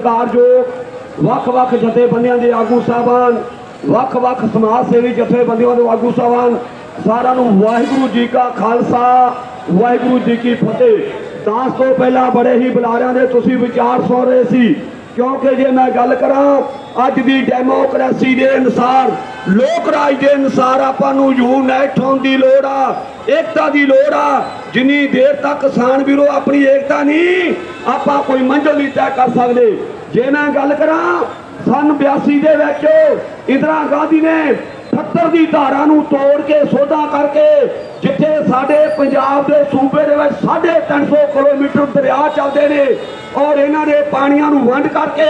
ਸਤਿਕਾਰਯੋਗ ਵੱਖ-ਵੱਖ ਜਥੇਬੰਦੀਆਂ ਦੇ ਆਗੂ ਸਾਹਿਬਾਨ ਵੱਖ-ਵੱਖ ਸਮਾਜ ਸੇਵੀ ਜਥੇਬੰਦੀਆਂ ਦੇ ਆਗੂ ਸਾਹਿਬਾਨ, ਸਾਰਿਆਂ ਨੂੰ ਵਾਹਿਗੁਰੂ ਜੀ ਕਾ ਖਾਲਸਾ, ਵਾਹਿਗੁਰੂ ਜੀ ਕੀ ਫਤਿਹ। ਦਾਸ ਤੋਂ ਪਹਿਲਾਂ ਬੜੇ ਹੀ ਬੁਲਾਰਿਆਂ ਦੇ ਤੁਸੀਂ ਵਿਚਾਰ ਸੁਣ ਰਹੇ ਸੀ। ਕਿਉਂਕਿ ਜੇ ਮੈਂ ਗੱਲ ਕਰਾਂ, ਅੱਜ ਦੀ ਡੈਮੋਕ੍ਰੇਸੀ ਦੇ ਅਨੁਸਾਰ, ਲੋਕ ਰਾਜ ਦੇ ਅਨੁਸਾਰ ਆਪਾਂ ਨੂੰ ਯੂਨਾਈਟ ਹੋਣ ਦੀ ਲੋੜ ਆ, ਏਕਤਾ ਦੀ ਲੋੜ ਆ ਜਿੰਨੀ ਦੇਰ ਤੱਕ ਕਿਸਾਨ ਵੀਰੋ ਆਪਣੀ ਏਕਤਾ ਨਹੀਂ, ਆਪਾਂ ਕੋਈ ਮੰਜ਼ਿਲ ਨਹੀਂ ਤੈਅ ਕਰ ਸਕਦੇ। ਜੇ ਮੈਂ ਗੱਲ ਕਰਾਂ, ਸਨ 82 ਦੇ ਵਿੱਚ ਇੰਦਰਾ ਗਾਂਧੀ ਨੇ 78 ਦੀ ਧਾਰਾ ਨੂੰ ਤੋੜ ਕੇ ਸੋਧਾ ਕਰਕੇ ਜਿੱਥੇ ਸਾਡੇ ਪੰਜਾਬ ਦੇ ਸੂਬੇ ਦੇ ਵਿੱਚ 350 ਕਿਲੋਮੀਟਰ ਦਰਿਆ ਚੱਲਦੇ ਨੇ ਔਰ ਇਹਨਾਂ ਦੇ ਪਾਣੀਆਂ ਨੂੰ ਵੰਡ ਕਰਕੇ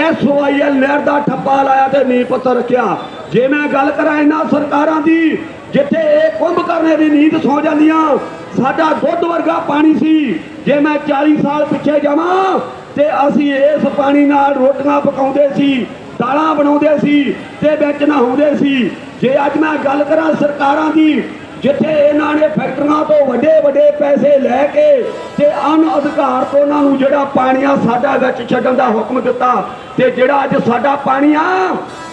ਐਸਓਆਈਐਲ ਨਹਿਰ ਦਾ ਠੱਪਾ ਲਾਇਆ ਤੇ ਨੀਂਹ ਪੱਥਰ ਰੱਖਿਆ। ਜੇ ਮੈਂ ਗੱਲ ਕਰਾਂ ਇਹਨਾਂ ਸਰਕਾਰਾਂ ਦੀ, ਜਿੱਥੇ ਇਹ ਕੁੰਭ ਕਰਨੇ ਦੀ ਨੀਂਦ ਸੌ ਜਾਂਦੀਆਂ ਸਾਡਾ ਦੁੱਧ ਵਰਗਾ ਪਾਣੀ ਸੀ। ਜੇ ਮੈਂ 40 ਸਾਲ ਪਿੱਛੇ ਜਾਵਾਂ ਤੇ ਅਸੀਂ ਇਸ ਪਾਣੀ ਨਾਲ ਰੋਟੀਆਂ ਪਕਾਉਂਦੇ ਸੀ, ਦਾਲਾਂ ਬਣਾਉਂਦੇ ਸੀ ਤੇ ਵਿੱਚ ਨਹਾਉਂਦੇ ਸੀ। ਜੇ ਅੱਜ ਮੈਂ ਗੱਲ ਕਰਾਂ ਸਰਕਾਰਾਂ ਦੀ, ਜਿੱਥੇ ਇਹਨਾਂ ਨੇ ਫੈਕਟਰੀਆਂ ਤੋਂ ਵੱਡੇ ਵੱਡੇ ਪੈਸੇ ਲੈ ਕੇ ਤੇ ਅਨ ਅਧਿਕਾਰ ਤੋਂ ਉਹਨਾਂ ਨੂੰ ਜਿਹੜਾ ਪਾਣੀ ਆ ਸਾਡਾ ਵਿੱਚ ਛੱਡਣ ਦਾ ਹੁਕਮ ਦਿੱਤਾ ਤੇ ਜਿਹੜਾ ਅੱਜ ਸਾਡਾ ਪਾਣੀ ਆ,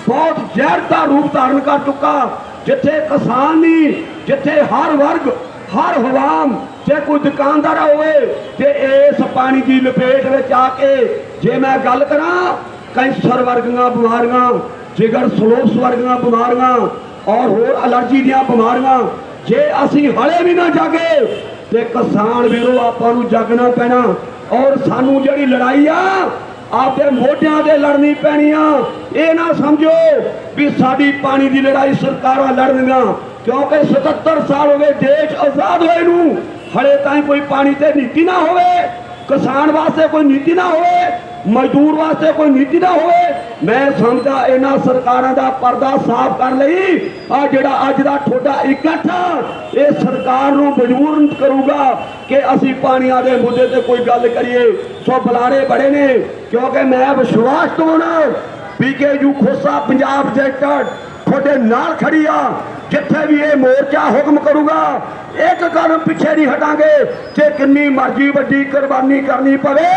ਬਹੁਤ ਜ਼ਹਿਰ ਦਾ ਰੂਪ ਧਾਰਨ ਕਰ ਚੁੱਕਾ। ਜਿੱਥੇ ਕਿਸਾਨ ਨਹੀਂ, ਜਿੱਥੇ ਹਰ ਵਰਗ ਹਰ ਹਵਾਮ ਜੇ ਕੋਈ ਦੁਕਾਨਦਾਰ ਹੋਵੇ ਤੇ ਇਸ ਪਾਣੀ ਦੀ ਲਪੇਟ ਵਿੱਚ ਆ ਕੇ ਜੇ ਮੈਂ ਗੱਲ ਕਰਾਂ, ਕੈਂਸਰ ਵਰਗੀਆਂ ਬਿਮਾਰੀਆਂ, ਜਿਗਰ ਸਲੋਸ ਵਰਗੀਆਂ ਬਿਮਾਰੀਆਂ ਔਰ ਹੋਰ ਅਲਰਜੀ ਦੀਆਂ ਬਿਮਾਰੀਆਂ, ਜੇ ਅਸੀਂ ਹਲੇ ਵੀ ਨਾ ਜਾਗੇ, ਤੇ ਕਿਸਾਨ ਵੀਰੋ, ਆਪਾਂ ਨੂੰ ਜਾਗਣਾ ਪੈਣਾ। ਔਰ ਸਾਨੂੰ ਜਿਹੜੀ ਲੜਾਈ ਆ, ਆਪਦੇ ਮੋਢਿਆਂ ਤੇ ਲੜਨੀ ਪੈਣੀ ਆ। ਇਹ ਨਾ ਸਮਝੋ ਵੀ ਸਾਡੀ ਪਾਣੀ ਦੀ ਲੜਾਈ ਸਰਕਾਰਾਂ ਲੜਨਗੀਆਂ ਕਿਉਂਕਿ 77 ਸਾਲ ਹੋ ਗਏ ਦੇਸ਼ ਆਜ਼ਾਦ ਹੋਏ ਨੂੰ, ਹਲੇ ਤਾਈਂ ਕੋਈ ਪਾਣੀ ਤੇ ਨੀਤੀ ਨਾ ਹੋਵੇ, ਕਿਸਾਨ ਵਾਸਤੇ ਕੋਈ ਨੀਤੀ ਨਾ ਹੋਵੇ, ਮਜ਼ਦੂਰ ਵਾਸਤੇ ਕੋਈ ਨੀਤੀ ਨਾ ਹੋਵੇ, ਮੈਂ ਸਮਝਦਾ ਇਹਨਾਂ ਸਰਕਾਰਾਂ ਦਾ ਪਰਦਾ ਸਾਫ਼ ਕਰਨ ਲਈ ਆ ਜਿਹੜਾ ਅੱਜ ਦਾ ਤੁਹਾਡਾ ਇਕੱਠ ਇਹ ਸਰਕਾਰ ਨੂੰ ਮਜਬੂਰ ਕਰੂਗਾ ਕਿ ਅਸੀਂ ਪਾਣੀਆਂ ਦੇ ਮੁੱਦੇ ਤੇ ਕੋਈ ਗੱਲ ਕਰੀਏ। ਸੋ ਬੁਲਾਰੇ ਬੜੇ ਨੇ, ਕਿਉਂਕਿ ਮੈਂ ਵਿਸ਼ਵਾਸ ਦਵਾਉਣਾ ਪੀਕੇਯੂ ਖੋਸਾ ਪੰਜਾਬ ਜੈਕਟ ਤੁਹਾਡੇ ਨਾਲ ਖੜੀ ਆ। ਜਿੱਥੇ ਵੀ ਇਹ ਮੋਰਚਾ ਹੁਕਮ ਕਰੂਗਾ, ਇੱਕ ਕਦਮ ਪਿੱਛੇ ਨਹੀਂ ਹਟਾਂਗੇ ਤੇ ਕਿੰਨੀ ਮਰਜ਼ੀ ਵੱਡੀ ਕੁਰਬਾਨੀ ਕਰਨੀ ਪਵੇ,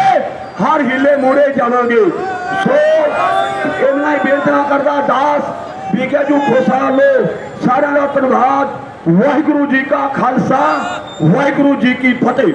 ਹਰ ਹਿੱਲੇ ਮੋੜੇ ਜਾਵਾਂਗੇ। ਸੋ, ਇੰਨਾ ਹੀ ਬੇਨਤੀ ਕਰਦਾ ਦਾਸ ਵਿਕੇ ਜੂ ਖੋਸਾਲੋ ਸਾਰਿਆਂ ਦਾ ਧੰਨਵਾਦ। ਵਾਹਿਗੁਰੂ ਜੀ ਕਾ ਖਾਲਸਾ, ਵਾਹਿਗੁਰੂ ਜੀ ਕੀ ਫਤਿਹ।